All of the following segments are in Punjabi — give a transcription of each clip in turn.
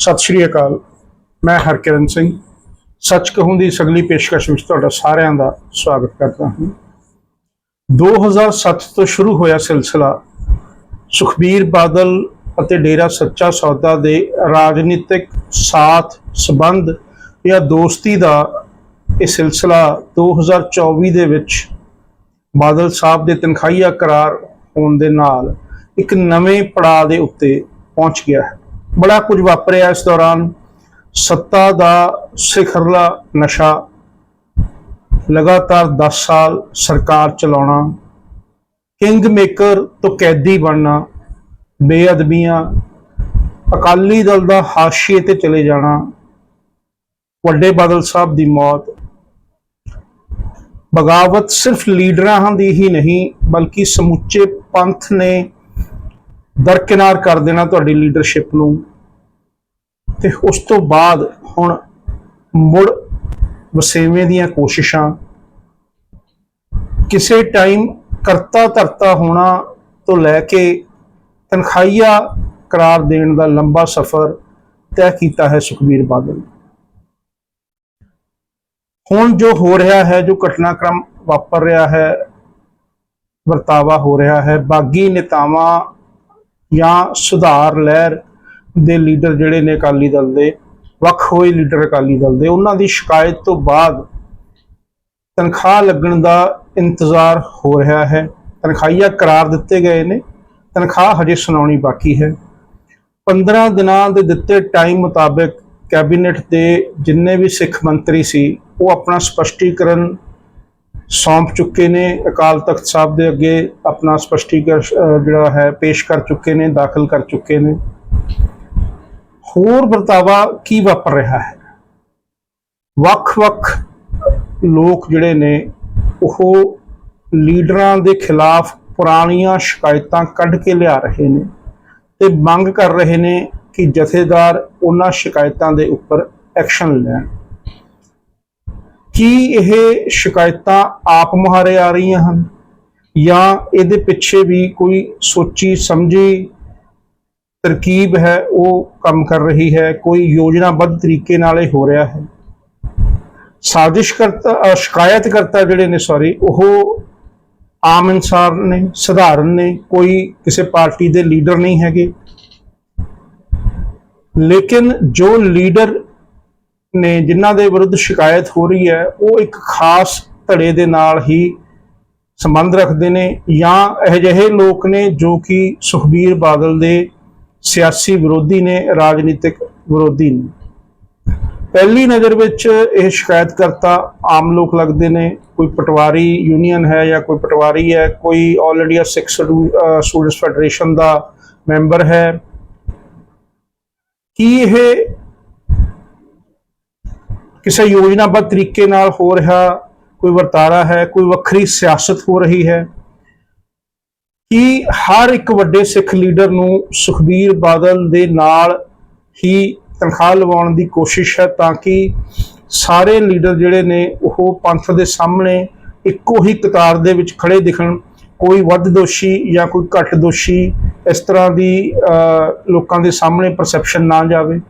ਸਤਿ ਸ਼੍ਰੀ ਅਕਾਲ। ਮੈਂ ਹਰਕਿਰਨ ਸਿੰਘ। ਸੱਚ ਕਹੂੰ ਦੀ ਸਗਲੀ ਪੇਸ਼ਕਸ਼ ਵਿੱਚ ਤੁਹਾਡਾ ਸਾਰਿਆਂ ਦਾ ਸਵਾਗਤ ਕਰਦਾ ਹਾਂ। 2007 ਤੋਂ ਸ਼ੁਰੂ ਹੋਇਆ ਸਿਲਸਿਲਾ ਸੁਖਬੀਰ ਬਾਦਲ ਅਤੇ ਡੇਰਾ ਸੱਚਾ ਸੌਦਾ ਦੇ ਰਾਜਨੀਤਿਕ ਸਾਥ, ਸੰਬੰਧ ਜਾਂ ਦੋਸਤੀ ਦਾ ਇਹ ਸਿਲਸਿਲਾ 2024 ਦੇ ਵਿੱਚ ਬਾਦਲ ਸਾਹਿਬ ਦੇ ਤਨਖਾਹੀਆ ਕਰਾਰ ਹੋਣ ਦੇ ਨਾਲ ਇੱਕ ਨਵੇਂ ਪੜਾਅ ਦੇ ਉੱਤੇ ਪਹੁੰਚ ਗਿਆ ਹੈ। ਬੜਾ ਕੁਝ ਵਾਪਰਿਆ ਇਸ ਦੌਰਾਨ। ਸੱਤਾ ਦਾ ਸਿਖਰਲਾ ਨਸ਼ਾ ਲਗਾਤਾਰ 10 ਸਾਲ ਸਰਕਾਰ ਚਲਾਉਣਾ, ਕਿੰਗ ਮੇਕਰ ਤੋਂ ਕੈਦੀ ਬਣਨਾ, ਬੇਅਦਬੀਆਂ, ਅਕਾਲੀ ਦਲ ਦਾ ਹਾਸ਼ੀਏ ਤੇ ਚਲੇ ਜਾਣਾ, ਵੱਡੇ ਬਾਦਲ ਸਾਹਿਬ ਦੀ ਮੌਤ। ਬਗਾਵਤ ਸਿਰਫ ਲੀਡਰਾਂ ਦੀ ਹੀ ਨਹੀਂ, ਬਲਕਿ ਸਮੁੱਚੇ ਪੰਥ ਨੇ ਦਰਕਿਨਾਰ ਕਰ ਦੇਣਾ ਤੁਹਾਡੀ ਲੀਡਰਸ਼ਿਪ ਨੂੰ। ਤੇ ਉਸ ਤੋਂ ਬਾਅਦ ਹੁਣ ਮੁੜ ਵਸੇਵੇਂ ਦੀਆਂ ਕੋਸ਼ਿਸ਼ਾਂ। ਕਿਸੇ ਟਾਈਮ ਕਰਤਾ ਧਰਤਾ ਹੋਣਾ ਤੋਂ ਲੈ ਕੇ ਤਨਖਾਹੀਆ ਕਰਾਰ ਦੇਣ ਦਾ ਲੰਬਾ ਸਫ਼ਰ ਤੈਅ ਕੀਤਾ ਹੈ ਸੁਖਬੀਰ ਬਾਦਲ। ਹੁਣ ਜੋ ਹੋ ਰਿਹਾ ਹੈ, ਜੋ ਘਟਨਾਕ੍ਰਮ ਵਾਪਰ ਰਿਹਾ ਹੈ, ਵਰਤਾਵਾ ਹੋ ਰਿਹਾ ਹੈ, ਬਾਗੀ ਨੇਤਾਵਾਂ ਜਾਂ ਸੁਧਾਰ ਲਹਿਰ ਦੇ ਲੀਡਰ ਜਿਹੜੇ ਨੇ ਅਕਾਲੀ ਦਲ ਦੇ, ਵੱਖ ਹੋਏ ਲੀਡਰ ਅਕਾਲੀ ਦਲ ਦੇ, ਉਹਨਾਂ ਦੀ ਸ਼ਿਕਾਇਤ ਤੋਂ ਬਾਅਦ ਤਨਖਾਹ ਲੱਗਣ ਦਾ ਇੰਤਜ਼ਾਰ ਹੋ ਰਿਹਾ ਹੈ। ਤਨਖਾਹੀਆ ਕਰਾਰ ਦਿੱਤੇ ਗਏ ਨੇ। ਤਨਖਾਹ ਹਜੇ ਸੁਣਾਉਣੀ ਬਾਕੀ ਹੈ। 15 ਦਿਨਾਂ ਦੇ ਦਿੱਤੇ ਟਾਈਮ ਮੁਤਾਬਕ ਕੈਬਨਿਟ ਦੇ ਜਿੰਨੇ ਵੀ ਸਿੱਖ ਮੰਤਰੀ ਸੀ, ਉਹ ਆਪਣਾ ਸਪਸ਼ਟੀਕਰਨ ਸੌਂਪ ਚੁੱਕੇ ਨੇ, ਅਕਾਲ ਤਖਤ ਸਾਹਿਬ ਦੇ ਅੱਗੇ ਆਪਣਾ ਸਪਸ਼ਟੀਕਰਨ ਜਿਹੜਾ ਹੈ, ਪੇਸ਼ ਕਰ ਚੁੱਕੇ ਨੇ, ਦਾਖਲ ਕਰ ਚੁੱਕੇ ਨੇ। ਹੋਰ ਵਰਤਾਵਾ ਕੀ ਵਾਪਰ ਰਿਹਾ ਹੈ? ਵੱਖ-ਵੱਖ ਲੋਕ ਜਿਹੜੇ ਨੇ, ਉਹ ਲੀਡਰਾਂ ਦੇ ਖਿਲਾਫ ਪੁਰਾਣੀਆਂ ਸ਼ਿਕਾਇਤਾਂ ਕੱਢ ਕੇ ਲਿਆ ਰਹੇ ਨੇ ਤੇ ਮੰਗ ਕਰ ਰਹੇ ਨੇ ਕਿ ਜਥੇਦਾਰ ਉਹਨਾਂ ਸ਼ਿਕਾਇਤਾਂ ਦੇ ਉੱਪਰ ਐਕਸ਼ਨ ਲੈਣ। ਕੀ ਇਹ ਸ਼ਿਕਾਇਤਾਂ ਆਪ ਮੁਹਾਰੇ ਆ ਰਹੀਆਂ ਹਨ? ਜਾਂ ਇਹਦੇ ਪਿੱਛੇ ਵੀ ਕੋਈ ਸੋਚੀ ਸਮਝੀ ਤਰਕੀਬ ਹੈ, ਉਹ ਕੰਮ ਕਰ ਰਹੀ ਹੈ, ਕੋਈ ਯੋਜਨਾਬੱਧ ਤਰੀਕੇ ਨਾਲ ਇਹ ਹੋ ਰਿਹਾ ਹੈ? ਸਾਜ਼ਿਸ਼ ਕਰਤਾ ਸ਼ਿਕਾਇਤ ਕਰਤਾ ਜਿਹੜੇ ਨੇ ਸੌਰੀ ਉਹ ਆਮ ਇਨਸਾਨ ਨੇ, ਸਧਾਰਨ ਨੇ, ਕੋਈ ਕਿਸੇ ਪਾਰਟੀ ਦੇ ਲੀਡਰ ਨਹੀਂ ਹੈਗੇ। ਲੇਕਿਨ ਜੋ ਲੀਡਰ ਨੇ ਜਿਨ੍ਹਾਂ ਦੇ ਵਿਰੁੱਧ ਸ਼ਿਕਾਇਤ ਹੋ ਰਹੀ ਹੈ, ਉਹ ਇੱਕ ਖਾਸ ਧੜੇ ਦੇ ਨਾਲ ਹੀ ਸੰਬੰਧ ਰੱਖਦੇ ਨੇ ਜਾਂ ਅਜਿਹੇ ਲੋਕ ਨੇ ਜੋ ਕਿ ਸੁਖਬੀਰ ਬਾਦਲ ਦੇ ਸਿਆਸੀ ਵਿਰੋਧੀ ਨੇ, ਰਾਜਨੀਤਿਕ ਵਿਰੋਧੀ ਨੇ। ਪਹਿਲੀ ਨਜ਼ਰ ਵਿੱਚ ਇਹ ਸ਼ਿਕਾਇਤਕਰਤਾ ਆਮ ਲੋਕ ਲੱਗਦੇ ਨੇ, ਕੋਈ ਪਟਵਾਰੀ ਯੂਨੀਅਨ ਹੈ ਜਾਂ ਕੋਈ ਪਟਵਾਰੀ ਹੈ, ਕੋਈ all India Sikh students federation ਦਾ ਮੈਂਬਰ ਹੈ। ਕੀ ਇਹ ਕਿਸੇ ਯੋਜਨਾਬੱਧ ਤਰੀਕੇ ਨਾਲ ਹੋ ਰਿਹਾ ਕੋਈ ਵਰਤਾਰਾ ਹੈ, ਕੋਈ ਵੱਖਰੀ ਸਿਆਸਤ ਹੋ ਰਹੀ ਹੈ, ਕਿ ਹਰ ਇੱਕ ਵੱਡੇ ਸਿੱਖ ਲੀਡਰ ਨੂੰ ਸੁਖਬੀਰ ਬਾਦਲ ਦੇ ਨਾਲ ਹੀ ਤਨਖਾਹ ਲਵਾਉਣ ਦੀ ਕੋਸ਼ਿਸ਼ ਹੈ ਤਾਂ ਕਿ ਸਾਰੇ ਲੀਡਰ ਜਿਹੜੇ ਨੇ ਉਹ ਪੰਥ ਦੇ ਸਾਹਮਣੇ ਇੱਕੋ ਹੀ ਕਤਾਰ ਦੇ ਵਿੱਚ ਖੜੇ ਦਿਖਣ, ਕੋਈ ਵੱਧ ਦੋਸ਼ੀ ਜਾਂ ਕੋਈ ਘੱਟ ਦੋਸ਼ੀ ਇਸ ਤਰ੍ਹਾਂ ਦੀ ਲੋਕਾਂ ਦੇ ਸਾਹਮਣੇ ਪਰਸੈਪਸ਼ਨ ਨਾ ਜਾਵੇ?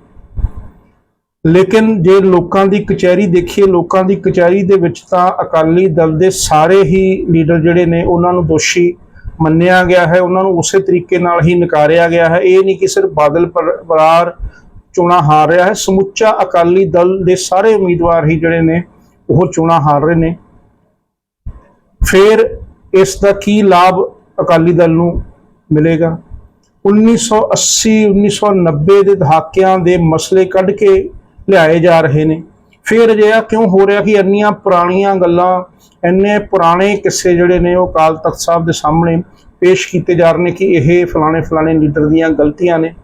ਲੇਕਿਨ ਜੇ ਲੋਕਾਂ ਦੀ ਕਚਹਿਰੀ ਦੇਖੀਏ, ਲੋਕਾਂ ਦੀ ਕਚਹਿਰੀ ਦੇ ਵਿੱਚ ਤਾਂ ਅਕਾਲੀ ਦਲ ਦੇ ਸਾਰੇ ਹੀ ਲੀਡਰ ਜਿਹੜੇ ਨੇ, ਉਹਨਾਂ ਨੂੰ ਦੋਸ਼ੀ ਮੰਨਿਆ ਗਿਆ ਹੈ, ਉਹਨਾਂ ਨੂੰ ਉਸੇ ਤਰੀਕੇ ਨਾਲ ਹੀ ਨਕਾਰਿਆ ਗਿਆ ਹੈ। ਇਹ ਨਹੀਂ ਕਿ ਸਿਰਫ ਬਾਦਲ ਪਰਿਵਾਰ ਚੋਣਾਂ ਹਾਰ ਰਿਹਾ ਹੈ, ਸਮੁੱਚਾ ਅਕਾਲੀ ਦਲ ਦੇ ਸਾਰੇ ਉਮੀਦਵਾਰ ਹੀ ਜਿਹੜੇ ਨੇ, ਉਹ ਚੋਣਾਂ ਹਾਰ ਰਹੇ ਨੇ। ਫਿਰ ਇਸ ਦਾ ਕੀ ਲਾਭ ਅਕਾਲੀ ਦਲ ਨੂੰ ਮਿਲੇਗਾ? 1980 1990 ਦੇ ਦਹਾਕਿਆਂ ਦੇ ਮਸਲੇ ਕੱਢ ਕੇ ਲਿਆਏ ਜਾ ਰਹੇ ਨੇ। ਫਿਰ ਅਜਿਹਾ ਕਿਉਂ ਹੋ ਰਿਹਾ ਕਿ ਇੰਨੀਆਂ ਪੁਰਾਣੀਆਂ ਗੱਲਾਂ, ਇੰਨੇ ਪੁਰਾਣੇ ਕਿੱਸੇ ਜਿਹੜੇ ਨੇ ਉਹ ਅਕਾਲ ਤਖਤ ਸਾਹਿਬ ਦੇ ਸਾਹਮਣੇ ਪੇਸ਼ ਕੀਤੇ ਜਾ ਰਹੇ ਨੇ ਕਿ ਇਹ ਫਲਾਣੇ ਫਲਾਣੇ ਲੀਡਰ ਦੀਆਂ ਗਲਤੀਆਂ ਨੇ।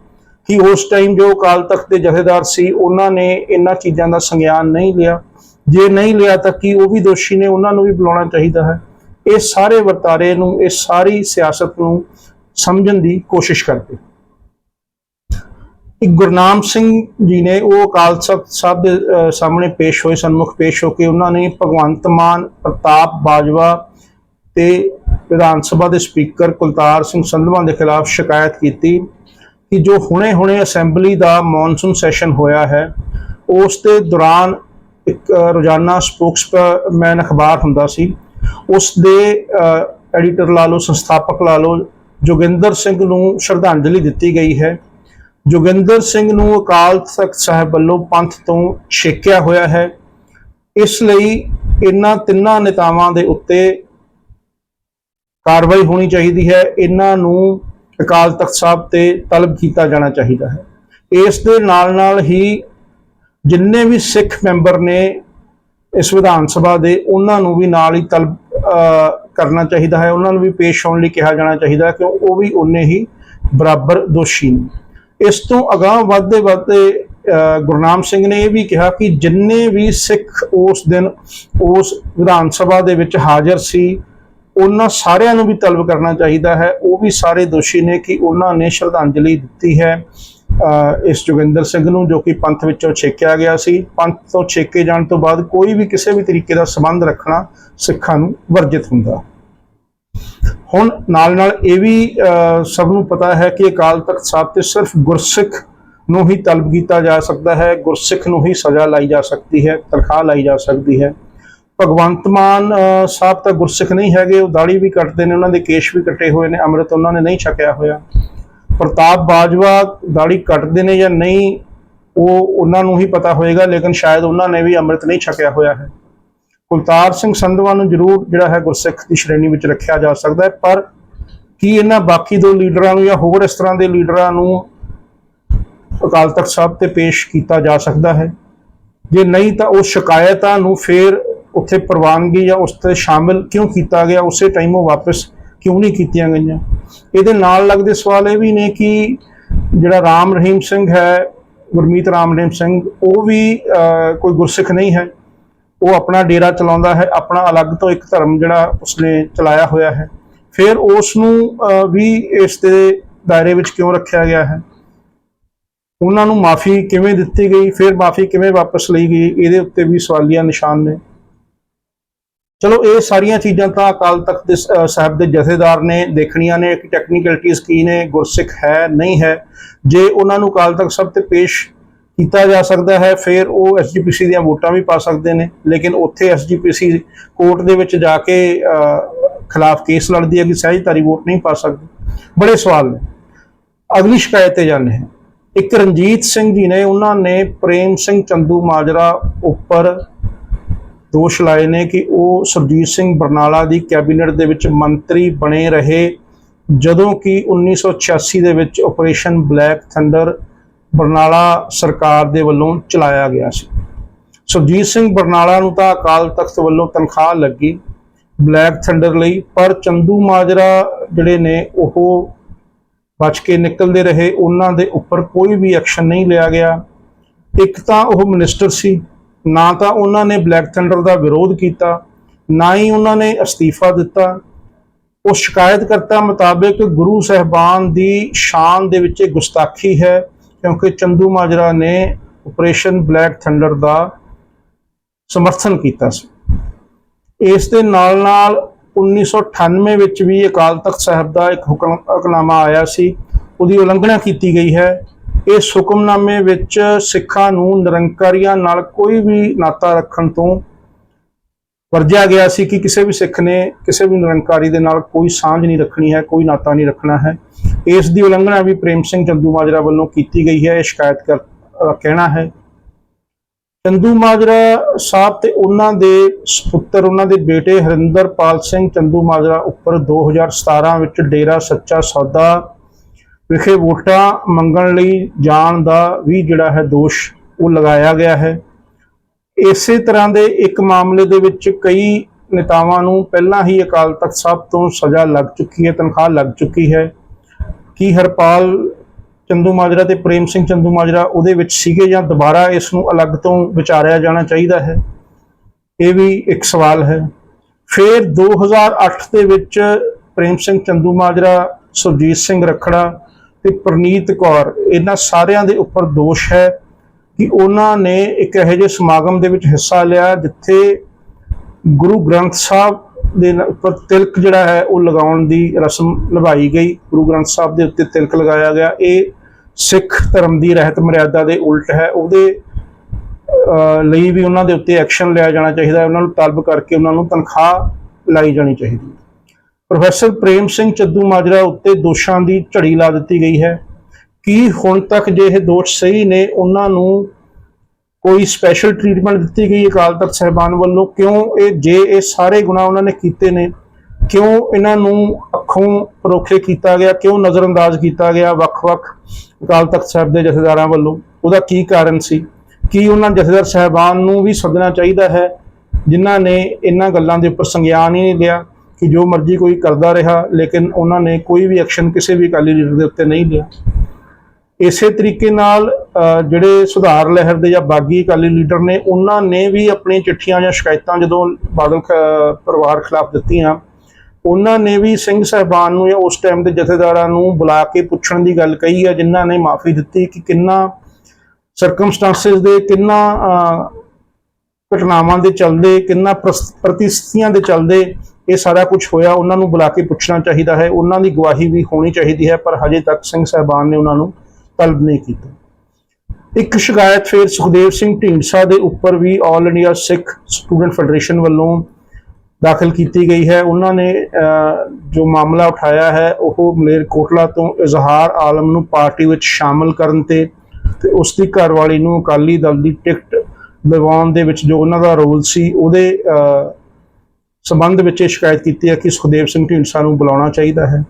ਕਿ ਉਸ ਟਾਈਮ ਜੋ ਅਕਾਲ ਤਖਤ ਦੇ ਜਥੇਦਾਰ ਸੀ, ਉਹਨਾਂ ਨੇ ਇਹਨਾਂ ਚੀਜ਼ਾਂ ਦਾ ਸੰਗਿਆਨ ਨਹੀਂ ਲਿਆ। ਜੇ ਨਹੀਂ ਲਿਆ ਤਾਂ ਕਿ ਉਹ ਵੀ ਦੋਸ਼ੀ ਨੇ? ਉਹਨਾਂ ਨੂੰ ਵੀ ਬੁਲਾਉਣਾ ਚਾਹੀਦਾ ਹੈ। ਇਹ ਸਾਰੇ ਵਰਤਾਰੇ ਨੂੰ, ਇਹ ਸਾਰੀ ਸਿਆਸਤ ਨੂੰ ਸਮਝਣ ਦੀ ਕੋਸ਼ਿਸ਼ ਕਰਦੇ। ਕਿ ਗੁਰਨਾਮ ਸਿੰਘ ਜੀ ਨੇ ਉਹ ਅਕਾਲ ਤਖਤ ਸਾਹਿਬ ਦੇ ਸਾਹਮਣੇ ਪੇਸ਼ ਹੋਏ ਸਨਮੁਖ ਪੇਸ਼ ਹੋ ਕੇ ਉਹਨਾਂ ਨੇ ਭਗਵੰਤ ਮਾਨ ਪ੍ਰਤਾਪ ਬਾਜਵਾ ਤੇ ਵਿਧਾਨ ਸਭਾ ਦੇ ਸਪੀਕਰ ਕੁਲਤਾਰ ਸਿੰਘ ਸੰਧਵਾਂ ਦੇ ਖਿਲਾਫ ਸ਼ਿਕਾਇਤ ਕੀਤੀ ਕਿ ਜੋ ਹੁਣੇ-ਹੁਣੇ ਅਸੈਂਬਲੀ ਦਾ ਮੌਨਸੂਨ ਸੈਸ਼ਨ ਹੋਇਆ ਹੈ ਉਸ ਦੇ ਦੌਰਾਨ ਇੱਕ ਅ, ਰੋਜ਼ਾਨਾ ਸਪੋਕਸਮੈਨ ਅਖਬਾਰ ਹੁੰਦਾ ਸੀ। ਉਸ ਦੇ ਐਡੀਟਰ ਲਾ ਲਓ ਸੰਸਥਾਪਕ ਲਾ ਲਓ ਜੋਗਿੰਦਰ ਸਿੰਘ ਨੂੰ ਸ਼ਰਧਾਂਜਲੀ ਦਿੱਤੀ ਗਈ ਹੈ। ਜੋਗਿੰਦਰ ਸਿੰਘ ਨੂੰ ਅਕਾਲ ਤਖਤ ਸਾਹਿਬ ਵੱਲੋਂ ਪੰਥ ਤੋਂ ਛੇਕਿਆ ਹੋਇਆ ਹੈ। ਇਸ ਲਈ ਇਹਨਾਂ ਤਿੰਨਾਂ ਨੇਤਾਵਾਂ ਦੇ ਉੱਤੇ ਕਾਰਵਾਈ ਹੋਣੀ ਚਾਹੀਦੀ ਹੈ। ਇਹਨਾਂ ਨੂੰ ਅਕਾਲ ਤਖਤ ਸਾਹਿਬ ਤੇ ਤਲਬ ਕੀਤਾ ਜਾਣਾ ਚਾਹੀਦਾ ਹੈ। ਇਸ ਦੇ ਨਾਲ ਨਾਲ ਹੀ ਜਿੰਨੇ ਵੀ ਸਿੱਖ ਮੈਂਬਰ ਨੇ ਇਸ ਵਿਧਾਨ ਸਭਾ ਦੇ, ਉਹਨਾਂ ਨੂੰ ਵੀ ਨਾਲ ਹੀ ਤਲਬ ਕਰਨਾ ਚਾਹੀਦਾ ਹੈ। ਉਹਨਾਂ ਨੂੰ ਵੀ ਪੇਸ਼ ਹੋਣ ਲਈ ਕਿਹਾ ਜਾਣਾ ਚਾਹੀਦਾ ਹੈ ਕਿ ਉਹ ਵੀ ਉਨੇ ਹੀ ਬਰਾਬਰ ਦੋਸ਼ੀ ਨੇ। ਇਸ ਤੋਂ ਅਗਾਂਹ ਵੱਧਦੇ ਵੱਧਦੇ ਗੁਰਨਾਮ ਸਿੰਘ ਨੇ ਇਹ ਵੀ ਕਿਹਾ ਕਿ ਜਿੰਨੇ ਵੀ ਸਿੱਖ ਉਸ ਦਿਨ ਉਸ ਵਿਧਾਨ ਸਭਾ ਦੇ ਵਿੱਚ ਹਾਜ਼ਰ ਸੀ, ਉਹਨਾਂ ਸਾਰਿਆਂ ਨੂੰ ਵੀ ਤਲਬ ਕਰਨਾ ਚਾਹੀਦਾ ਹੈ। ਉਹ ਵੀ ਸਾਰੇ ਦੋਸ਼ੀ ਨੇ ਕਿ ਉਹਨਾਂ ਨੇ ਸ਼ਰਧਾਂਜਲੀ ਦਿੱਤੀ ਹੈ ਇਸ ਜੋਗਿੰਦਰ ਸਿੰਘ ਨੂੰ ਜੋ ਕਿ ਪੰਥ ਵਿੱਚੋਂ ਛੇਕਿਆ ਗਿਆ ਸੀ। ਪੰਥ ਤੋਂ ਛੇਕੇ ਜਾਣ ਤੋਂ ਬਾਅਦ ਕੋਈ ਵੀ ਕਿਸੇ ਵੀ ਤਰੀਕੇ ਦਾ ਸੰਬੰਧ ਰੱਖਣਾ ਸਿੱਖਾਂ ਨੂੰ ਵਰਜਿਤ ਹੁੰਦਾ। ਹੁਣ ਨਾਲ ਨਾਲ ਇਹ ਵੀ ਅਹ, ਸਭ ਨੂੰ ਪਤਾ ਹੈ ਕਿ ਅਕਾਲ ਤਖਤ ਸਾਹਿਬ ਤੇ ਸਿਰਫ ਗੁਰਸਿੱਖ ਨੂੰ ਹੀ ਤਲਬ ਕੀਤਾ ਜਾ ਸਕਦਾ ਹੈ ਗੁਰਸਿੱਖ ਨੂੰ ਹੀ ਸਜ਼ਾ ਲਾਈ ਜਾ ਸਕਦੀ ਹੈ ਤਨਖਾਹ ਲਾਈ ਜਾ ਸਕਦੀ ਹੈ। ਭਗਵੰਤ ਮਾਨ ਸਾਹਿਬ ਤਾਂ ਗੁਰਸਿੱਖ ਨਹੀਂ ਹੈਗੇ ਉਹ ਦਾੜੀ ਵੀ ਕੱਟਦੇ ਨੇ ਉਹਨਾਂ ਦੇ ਕੇਸ਼ ਵੀ ਕੱਟੇ ਹੋਏ ਨੇ ਅੰਮ੍ਰਿਤ ਉਹਨਾਂ ਨੇ ਨਹੀਂ ਛਕਿਆ ਹੋਇਆ। ਪ੍ਰਤਾਪ ਬਾਜਵਾ ਦਾੜੀ ਕੱਟਦੇ ਨੇ ਜਾਂ ਨਹੀਂ ਉਹ ਉਹਨਾਂ ਨੂੰ ਹੀ ਪਤਾ ਹੋਏਗਾ ਲੇਕਿਨ ਸ਼ਾਇਦ ਉਹਨਾਂ ਨੇ ਵੀ ਅੰਮ੍ਰਿਤ ਨਹੀਂ ਛਕਿਆ ਹੋਇਆ ਹੈ। ਕੁਲਤਾਰ ਸਿੰਘ ਸੰਧਵਾ ਨੂੰ ਜ਼ਰੂਰ ਜਿਹੜਾ ਹੈ ਗੁਰਸਿੱਖ ਦੀ ਸ਼੍ਰੇਣੀ ਵਿੱਚ ਰੱਖਿਆ ਜਾ ਸਕਦਾ ਹੈ, ਪਰ ਕੀ ਇਹਨਾਂ ਬਾਕੀ ਦੋ ਲੀਡਰਾਂ ਨੂੰ ਜਾਂ ਹੋਰ ਇਸ ਤਰ੍ਹਾਂ ਦੇ ਲੀਡਰਾਂ ਨੂੰ ਅਕਾਲ ਤਖਤ ਸਾਹਿਬ ਤੇ ਪੇਸ਼ ਕੀਤਾ ਜਾ ਸਕਦਾ ਹੈ? ਜੇ ਨਹੀਂ ਤਾਂ ਉਹ ਸ਼ਿਕਾਇਤਾਂ ਨੂੰ ਫੇਰ ਉੱਥੇ ਪ੍ਰਵਾਨਗੀ ਜਾਂ ਉਸ ਤੇ ਸ਼ਾਮਿਲ ਕਿਉਂ ਕੀਤਾ ਗਿਆ? ਉਸੇ ਟਾਈਮ ਉਹ ਵਾਪਸ ਕਿਉਂ ਨਹੀਂ ਕੀਤੀਆਂ ਗਈਆਂ? ਇਹਦੇ ਨਾਲ ਲੱਗਦੇ ਸਵਾਲ ਇਹ ਵੀ ਨੇ ਕਿ ਜਿਹੜਾ ਰਾਮ ਰਹੀਮ ਸਿੰਘ ਹੈ, ਗੁਰਮੀਤ ਰਾਮ ਰਹੀਮ ਸਿੰਘ, ਉਹ ਵੀ ਕੋਈ ਗੁਰਸਿੱਖ ਨਹੀਂ ਹੈ। ਉਹ ਆਪਣਾ ਡੇਰਾ ਚਲਾਉਂਦਾ ਹੈ, ਆਪਣਾ ਅਲੱਗ ਤੋਂ ਇੱਕ ਧਰਮ ਜਿਹੜਾ ਉਸਨੇ ਚਲਾਇਆ ਹੋਇਆ ਹੈ। ਫਿਰ ਉਸ ਨੂੰ ਵੀ ਇਸ ਦੇ ਦਾਇਰੇ ਵਿੱਚ ਕਿਉਂ ਰੱਖਿਆ ਗਿਆ ਹੈ? ਉਹਨਾਂ ਨੂੰ ਮਾਫੀ ਕਿਵੇਂ ਦਿੱਤੀ ਗਈ? ਫਿਰ ਮਾਫੀ ਕਿਵੇਂ ਵਾਪਸ ਲਈ ਗਈ? ਇਹਦੇ ਉੱਤੇ ਵੀ ਸਵਾਲੀਆ ਨਿਸ਼ਾਨ ਨੇ। ਚਲੋ, ਇਹ ਸਾਰੀਆਂ ਚੀਜ਼ਾਂ ਤਾਂ ਅਕਾਲ ਤਖਤ ਦੇ ਸਾਹਿਬ ਦੇ ਜਥੇਦਾਰ ਨੇ ਦੇਖਣੀਆਂ ਨੇ ਕਿ ਟੈਕਨੀਕਲਿਟੀਜ਼ ਕੀ ਨੇ, ਗੁਰਸਿੱਖ ਹੈ, ਨਹੀਂ ਹੈ। ਜੇ ਉਹਨਾਂ ਨੂੰ ਅਕਾਲ ਤਖਤ ਸਭ ਤੇ ਪੇਸ਼ ਕੀਤਾ ਜਾ ਸਕਦਾ ਹੈ, ਫਿਰ ਉਹ ਐਸਜੀਪੀਸੀ ਦੀਆਂ ਵੋਟਾਂ ਵੀ ਪਾ ਸਕਦੇ ਨੇ, ਲੇਕਿਨ ਉੱਥੇ ਐਸਜੀਪੀਸੀ ਕੋਰਟ ਦੇ ਵਿੱਚ ਜਾ ਕੇ ਖਿਲਾਫ ਕੇਸ ਲੜਦੀ ਹੈ ਕਿ ਸਹਿਜਧਾਰੀ ਵੋਟ ਨਹੀਂ ਪਾ ਸਕਦੇ। ਬੜੇ ਸਵਾਲ ਨੇ। ਅਗਲੀ ਸ਼ਿਕਾਇਤ ਤੇ ਜਾਂਦੇ ਹਾਂ। ਇੱਕ ਰਣਜੀਤ ਸਿੰਘ ਜੀ ਨੇ, ਉਹਨਾਂ ਨੇ ਪ੍ਰੇਮ ਸਿੰਘ ਚੰਦੂ ਮਾਜਰਾ ਉੱਪਰ ਦੋਸ਼ ਲਾਏ ਨੇ ਕਿ ਉਹ ਸੁਰਜੀਤ ਸਿੰਘ ਬਰਨਾਲਾ ਦੀ ਕੈਬਨਿਟ ਦੇ ਵਿੱਚ ਮੰਤਰੀ ਬਣੇ ਰਹੇ, ਜਦੋਂ ਕਿ 1986 ਦੇ ਵਿੱਚ ਆਪਰੇਸ਼ਨ ਬਲੈਕ ਥੰਡਰ ਬਰਨਾਲਾ ਸਰਕਾਰ ਦੇ ਵੱਲੋਂ ਚਲਾਇਆ ਗਿਆ ਸੀ। ਸੁਰਜੀਤ ਸਿੰਘ ਬਰਨਾਲਾ ਨੂੰ ਤਾਂ ਅਕਾਲ ਤਖਤ ਵੱਲੋਂ ਤਨਖਾਹ ਲੱਗੀ। ਬਲੈਕ ਥੰਡਰ ਲਈ, ਪਰ ਚੰਦੂ ਮਾਜਰਾ ਜਿਹੜੇ ਨੇ, ਉਹ ਬਚ ਕੇ ਨਿਕਲਦੇ ਰਹੇ। ਉਹਨਾਂ ਦੇ ਉੱਪਰ ਕੋਈ ਵੀ ਐਕਸ਼ਨ ਨਹੀਂ ਲਿਆ ਗਿਆ। ਇੱਕ ਤਾਂ ਉਹ ਮਿਨਿਸਟਰ ਸੀ। ਨਾ ਤਾਂ ਉਹਨਾਂ ਨੇ ਬਲੈਕ ਥੰਡਰ ਦਾ ਵਿਰੋਧ ਕੀਤਾ, ਨਾ ਹੀ ਉਹਨਾਂ ਨੇ ਅਸਤੀਫਾ ਦਿੱਤਾ। ਉਹ ਸ਼ਿਕਾਇਤਕਰਤਾ ਮੁਤਾਬਕ ਗੁਰੂ ਸਹਿਬਾਨ ਦੀ ਸ਼ਾਨ ਦੇ ਵਿੱਚ ਇਹ ਗੁਸਤਾਖੀ ਹੈ। ਕਿਉਂਕਿ ਚੰਦੂ ਮਾਜਰਾ ਨੇ ਆਪਰੇਸ਼ਨ ਬਲੈਕ ਥੰਡਰ ਦਾ ਸਮਰਥਨ ਕੀਤਾ ਸੀ। ਇਸ ਦੇ ਨਾਲ ਨਾਲ 1998 ਵਿੱਚ ਵੀ ਅਕਾਲ ਤਖਤ ਸਾਹਿਬ ਦਾ ਇੱਕ ਹੁਕਮ ਹੁਕਮਨਾਮਾ ਆਇਆ ਸੀ। ਉਹਦੀ ਉਲੰਘਣਾ ਕੀਤੀ ਗਈ ਹੈ। ਇਸ ਹੁਕਮਨਾਮੇ ਵਿੱਚ ਸਿੱਖਾਂ ਨੂੰ ਨਿਰੰਕਾਰੀਆਂ ਨਾਲ ਕੋਈ ਵੀ ਨਾਤਾ ਰੱਖਣ ਤੋਂ ਵਰਜਿਆ ਗਿਆ ਸੀ ਕਿ ਕਿਸੇ ਵੀ ਸਿੱਖ ਨੇ ਕਿਸੇ ਵੀ ਨਿਰੰਕਾਰੀ ਦੇ ਨਾਲ ਕੋਈ ਸਾਂਝ ਨਹੀਂ ਰੱਖਣੀ ਹੈ, ਕੋਈ ਨਾਤਾ ਨਹੀਂ ਰੱਖਣਾ ਹੈ। ਇਸ ਦੀ ਉਲੰਘਣਾ ਵੀ ਪ੍ਰੇਮ ਸਿੰਘ ਚੰਦੂ ਮਾਜਰਾ ਵੱਲੋਂ ਕੀਤੀ ਗਈ ਹੈ, ਇਹ ਸ਼ਿਕਾਇਤ ਕਰ ਕਹਿਣਾ ਹੈ। ਚੰਦੂ ਮਾਜਰਾ ਸਾਹਿਬ ਤੇ ਉਹਨਾਂ ਦੇ ਸੁਪੁੱਤਰ, ਉਹਨਾਂ ਦੇ ਬੇਟੇ ਹਰਿੰਦਰਪਾਲ ਸਿੰਘ ਚੰਦੂ ਮਾਜਰਾ ਉੱਪਰ 2017 ਵਿੱਚ ਡੇਰਾ ਸੱਚਾ ਸੌਦਾ ਵਿਖੇ ਵੋਟਾਂ ਮੰਗਣ ਲਈ ਜਾਣ ਦਾ ਵੀ ਜਿਹੜਾ ਹੈ ਦੋਸ਼ ਉਹ ਲਗਾਇਆ ਗਿਆ ਹੈ। ਇਸੇ ਤਰ੍ਹਾਂ ਦੇ ਇੱਕ ਮਾਮਲੇ ਦੇ ਵਿੱਚ ਕਈ ਨੇਤਾਵਾਂ ਨੂੰ ਪਹਿਲਾਂ ਹੀ ਅਕਾਲ ਤਖਤ ਸਾਹਿਬ ਤੋਂ ਸਜ਼ਾ ਲੱਗ ਚੁੱਕੀ ਹੈ, ਤਨਖਾਹ ਲੱਗ ਚੁੱਕੀ ਹੈ। ਕੀ ਹਰਪਾਲ ਚੰਦੂ ਮਾਜਰਾ ਤੇ ਪ੍ਰੇਮ ਸਿੰਘ ਚੰਦੂ ਮਾਜਰਾ ਉਹਦੇ ਵਿੱਚ ਸੀਗੇ ਜਾਂ ਦੁਬਾਰਾ ਇਸ ਨੂੰ ਅਲੱਗ ਤੋਂ ਵਿਚਾਰਿਆ ਜਾਣਾ ਚਾਹੀਦਾ ਹੈ? ਇਹ ਵੀ ਇੱਕ ਸਵਾਲ ਹੈ। ਫਿਰ 2008 ਦੇ ਵਿੱਚ ਪ੍ਰੇਮ ਸਿੰਘ ਚੰਦੂ ਮਾਜਰਾ, ਸੁਰਜੀਤ ਸਿੰਘ ਰਖੜਾ ਤੇ ਪ੍ਰਨੀਤ ਕੌਰ, ਇਹਨਾਂ ਸਾਰਿਆਂ ਦੇ ਉੱਪਰ ਦੋਸ਼ ਹੈ। ਕਿ ਉਹਨਾਂ ਨੇ ਇੱਕ ਇਹੋ ਜਿਹੇ ਸਮਾਗਮ ਦੇ ਵਿੱਚ ਹਿੱਸਾ ਲਿਆ ਜਿੱਥੇ ਗੁਰੂ ਗ੍ਰੰਥ ਸਾਹਿਬ ਦੇ ਉੱਪਰ ਤਿਲਕ ਜਿਹੜਾ ਹੈ ਉਹ ਲਗਾਉਣ ਦੀ ਰਸਮ ਨਿਭਾਈ ਗਈ। ਗੁਰੂ ਗ੍ਰੰਥ ਸਾਹਿਬ ਦੇ ਉੱਤੇ ਤਿਲਕ ਲਗਾਇਆ ਗਿਆ। ਇਹ ਸਿੱਖ ਧਰਮ ਦੀ ਰਹਿਤ ਮਰਿਆਦਾ ਦੇ ਉਲਟ ਹੈ। ਉਹਦੇ ਲਈ ਵੀ ਉਹਨਾਂ ਦੇ ਉੱਤੇ ਐਕਸ਼ਨ ਲਿਆ ਜਾਣਾ ਚਾਹੀਦਾ ਹੈ। ਉਹਨਾਂ ਨੂੰ ਤਲਬ ਕਰਕੇ ਉਹਨਾਂ ਨੂੰ ਤਨਖਾਹ ਲਾਈ ਜਾਣੀ ਚਾਹੀਦੀ ਹੈ। ਪ੍ਰੋਫੈਸਰ ਪ੍ਰੇਮ ਸਿੰਘ ਚੱਦੂ ਮਾਜਰਾ ਉੱਤੇ ਦੋਸ਼ਾਂ ਦੀ ਝੜੀ ਲਾ ਦਿੱਤੀ ਗਈ ਹੈ। ਕੀ ਹੁਣ ਤੱਕ ਜੇ ਇਹ ਦੋਸ਼ ਸਹੀ ਨੇ, ਉਹਨਾਂ ਨੂੰ ਕੋਈ ਸਪੈਸ਼ਲ ਟ੍ਰੀਟਮੈਂਟ ਦਿੱਤੀ ਗਈ ਅਕਾਲ ਤਖਤ ਸਾਹਿਬਾਨ ਵੱਲੋਂ? ਕਿਉਂ ਇਹ ਜੇ ਇਹ ਸਾਰੇ ਗੁਨਾਹ ਉਹਨਾਂ ਨੇ ਕੀਤੇ ਨੇ, ਕਿਉਂ ਇਹਨਾਂ ਨੂੰ ਅੱਖੋਂ ਪਰੋਖੇ ਕੀਤਾ ਗਿਆ, ਕਿਉਂ ਨਜ਼ਰਅੰਦਾਜ਼ ਕੀਤਾ ਗਿਆ ਵੱਖ-ਵੱਖ ਅਕਾਲ ਤਖਤ ਸਾਹਿਬ ਦੇ ਜਥੇਦਾਰਾਂ ਵੱਲੋਂ? ਉਹਦਾ ਕੀ ਕਾਰਨ ਸੀ? ਕੀ ਉਹਨਾਂ ਜਥੇਦਾਰ ਸਾਹਿਬਾਨ ਨੂੰ ਵੀ ਸੱਦਣਾ ਚਾਹੀਦਾ ਹੈ, ਜਿਨ੍ਹਾਂ ਨੇ ਇਹਨਾਂ ਗੱਲਾਂ ਦੇ ਉੱਪਰ ਸੰਗਿਆਨ ਹੀ ਨਹੀਂ ਲਿਆ ਕਿ ਜੋ ਮਰਜ਼ੀ ਕੋਈ ਕਰਦਾ ਰਿਹਾ, ਲੇਕਿਨ ਉਹਨਾਂ ਨੇ ਕੋਈ ਵੀ ਐਕਸ਼ਨ ਕਿਸੇ ਵੀ ਅਕਾਲੀ ਲੀਡਰ ਦੇ ਉੱਤੇ ਨਹੀਂ ਲਿਆ? ਇਸੇ ਤਰੀਕੇ ਨਾਲ ਜਿਹੜੇ ਸੁਧਾਰ ਲਹਿਰ ਦੇ ਜਾਂ ਬਾਗੀ ਅਕਾਲੀ ਲੀਡਰ ਨੇ, ਉਹਨਾਂ ਨੇ ਵੀ ਆਪਣੀਆਂ ਚਿੱਠੀਆਂ ਜਾਂ ਸ਼ਿਕਾਇਤਾਂ ਜਦੋਂ ਬਾਦਲ ਖ- ਪਰਿਵਾਰ ਖਿਲਾਫ ਦਿੱਤੀਆਂ, ਉਹਨਾਂ ਨੇ ਵੀ ਸਿੰਘ ਸਾਹਿਬਾਨ ਨੂੰ ਜਾਂ ਉਸ ਟਾਈਮ ਦੇ ਜਥੇਦਾਰਾਂ ਨੂੰ ਬੁਲਾ ਕੇ ਪੁੱਛਣ ਦੀ ਗੱਲ ਕਹੀ ਹੈ ਜਿਨ੍ਹਾਂ ਨੇ ਮਾਫੀ ਦਿੱਤੀ ਕਿ ਕਿੰਨਾ ਸਰਕਮਸਟੈਂਸਸ ਦੇ, ਕਿੰਨਾ ਘਟਨਾਵਾਂ ਦੇ ਚੱਲਦੇ, ਕਿੰਨਾ ਪ੍ਰਸ- ਪ੍ਰਤੀਸਥਿਤੀਆਂ ਦੇ ਚੱਲਦੇ, ਇਹ ਸਾਰਾ ਕੁਝ ਹੋਇਆ, ਉਹਨਾਂ ਨੂੰ ਬੁਲਾ ਕੇ ਪੁੱਛਣਾ ਚਾਹੀਦਾ ਹੈ, ਉਹਨਾਂ ਦੀ ਗਵਾਹੀ ਵੀ ਹੋਣੀ ਚਾਹੀਦੀ ਹੈ, ਪਰ ਹਜੇ ਤੱਕ ਸਿੰਘ ਸਾਹਿਬਾਨ ਨੇ ਉਹਨਾਂ ਨੂੰ ਤਲਬ ਨਹੀਂ ਕੀਤਾ। ਇੱਕ ਸ਼ਿਕਾਇਤ ਫਿਰ ਸੁਖਦੇਵ ਸਿੰਘ ਢੀਂਡਸਾ ਦੇ ਉੱਪਰ ਵੀ all India Sikh student federation ਵੱਲੋਂ ਦਾਖਲ ਕੀਤੀ ਗਈ ਹੈ। ਉਹਨਾਂ ਨੇ ਜੋ ਮਾਮਲਾ ਉਠਾਇਆ ਹੈ, ਉਹ ਮਲੇਰਕੋਟਲਾ ਤੋਂ ਇਜ਼ਹਾਰ ਆਲਮ ਨੂੰ ਪਾਰਟੀ ਵਿੱਚ ਸ਼ਾਮਲ ਕਰਨ ਤੇ ਤੇ ਉਸ ਦੀ ਘਰਵਾਲੀ ਨੂੰ ਅਕਾਲੀ ਦਲ ਦੀ ਟਿਕਟ ਦਿਵਾਉਣ ਦੇ ਵਿੱਚ ਜੋ ਉਹਨਾਂ ਦਾ ਰੋਲ ਸੀ, ਉਹਦੇ ਸੰਬੰਧ ਵਿੱਚ ਇਹ ਸ਼ਿਕਾਇਤ ਕੀਤੀ ਹੈ ਕਿ ਸੁਖਦੇਵ ਸਿੰਘ ਢੀਂਡਸਾ ਨੂੰ ਬੁਲਾਉਣਾ ਚਾਹੀਦਾ ਹੈ।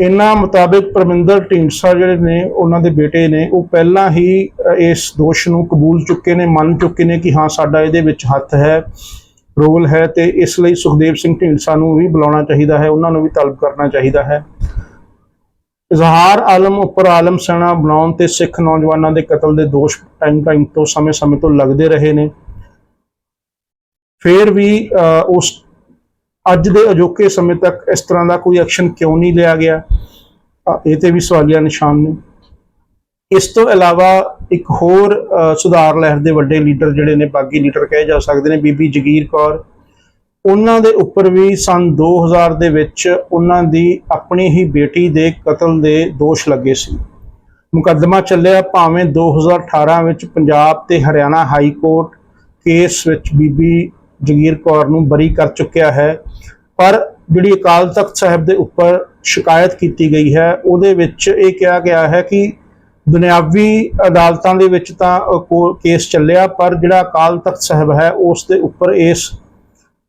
ਇਹਨਾਂ ਮੁਤਾਬਕ ਪਰਮਿੰਦਰ ਢੀਂਡਸਾ ਜਿਹੜੇ ਨੇ ਉਹਨਾਂ ਦੇ ਬੇਟੇ ਨੇ ਉਹ ਪਹਿਲਾਂ ਹੀ ਇਸ ਦੋਸ਼ ਨੂੰ ਕਬੂਲ ਚੁੱਕੇ ਨੇ ਮੰਨ ਚੁੱਕੇ ਨੇ ਕਿ ਹਾਂ ਸਾਡਾ ਇਹਦੇ ਵਿੱਚ ਹੱਥ ਹੈ ਰੋਲ ਹੈ ਤੇ ਇਸ ਲਈ ਸੁਖਦੇਵ ਸਿੰਘ ਢੀਂਡਸਾ ਨੂੰ ਵੀ ਬੁਲਾਉਣਾ ਚਾਹੀਦਾ ਹੈ ਉਹਨਾਂ ਨੂੰ ਵੀ ਤਲਬ ਕਰਨਾ ਚਾਹੀਦਾ ਹੈ। ਇਜ਼ਹਾਰ ਆਲਮ ਉੱਪਰ ਆਲਮ ਸੈਨਾ ਬਣਾਉਣ ਤੇ ਸਿੱਖ ਨੌਜਵਾਨਾਂ ਦੇ ਕਤਲ ਦੇ ਦੋਸ਼ ਟਾਈਮ ਟਾਈਮ ਤੋਂ ਸਮੇਂ-ਸਮੇਂ ਤੋਂ ਲੱਗਦੇ ਰਹੇ ਨੇ। ਫਿਰ ਵੀ ਅ, ਉਸ ਅੱਜ ਦੇ ਅਜੋਕੇ ਸਮੇਂ ਤੱਕ ਇਸ ਤਰ੍ਹਾਂ ਦਾ ਕੋਈ ਐਕਸ਼ਨ ਕਿਉਂ ਨਹੀਂ ਲਿਆ ਗਿਆ? ਇਹ ਤੇ ਵੀ ਸਵਾਲੀਆ ਨਿਸ਼ਾਨ ਨੇ। ਇਸ ਤੋਂ ਇਲਾਵਾ ਇੱਕ ਹੋਰ ਸੁਧਾਰ ਲਹਿਰ ਦੇ ਵੱਡੇ ਲੀਡਰ ਜਿਹੜੇ ਨੇ, ਬਾਗੀ ਲੀਡਰ ਕਹੇ ਜਾ ਸਕਦੇ ਨੇ, ਬੀਬੀ ਜਗੀਰ ਕੌਰ। ਉਹਨਾਂ ਦੇ ਉੱਪਰ ਵੀ ਸਨ 2000 ਦੇ ਵਿੱਚ ਉਹਨਾਂ ਦੀ ਆਪਣੀ ਹੀ ਬੇਟੀ ਦੇ ਕਤਲ ਦੇ ਦੋਸ਼ ਲੱਗੇ ਸੀ। ਮੁਕੱਦਮਾ ਚੱਲਿਆ ਭਾਵੇਂ 2018 ਵਿੱਚ ਪੰਜਾਬ ਤੇ ਹਰਿਆਣਾ ਹਾਈ ਕੋਰਟ ਕੇਸ ਵਿੱਚ ਬੀਬੀ ਜਗੀਰ ਕੌਰ ਨੂੰ ਬਰੀ ਕਰ ਚੁੱਕਿਆ ਹੈ। ਪਰ ਜਿਹੜੀ ਅਕਾਲ ਤਖਤ ਸਾਹਿਬ ਦੇ ਉੱਪਰ ਸ਼ਿਕਾਇਤ ਕੀਤੀ ਗਈ ਹੈ, ਉਹਦੇ ਵਿੱਚ ਇਹ ਕਿਹਾ ਗਿਆ ਹੈ ਕਿ ਦੁਨਿਆਵੀ ਅਦਾਲਤਾਂ ਦੇ ਵਿੱਚ ਤਾਂ ਕੋ- ਕੇਸ ਚੱਲਿਆ, ਪਰ ਜਿਹੜਾ ਅਕਾਲ ਤਖਤ ਸਾਹਿਬ ਹੈ, ਉਸ ਦੇ ਉੱਪਰ ਇਸ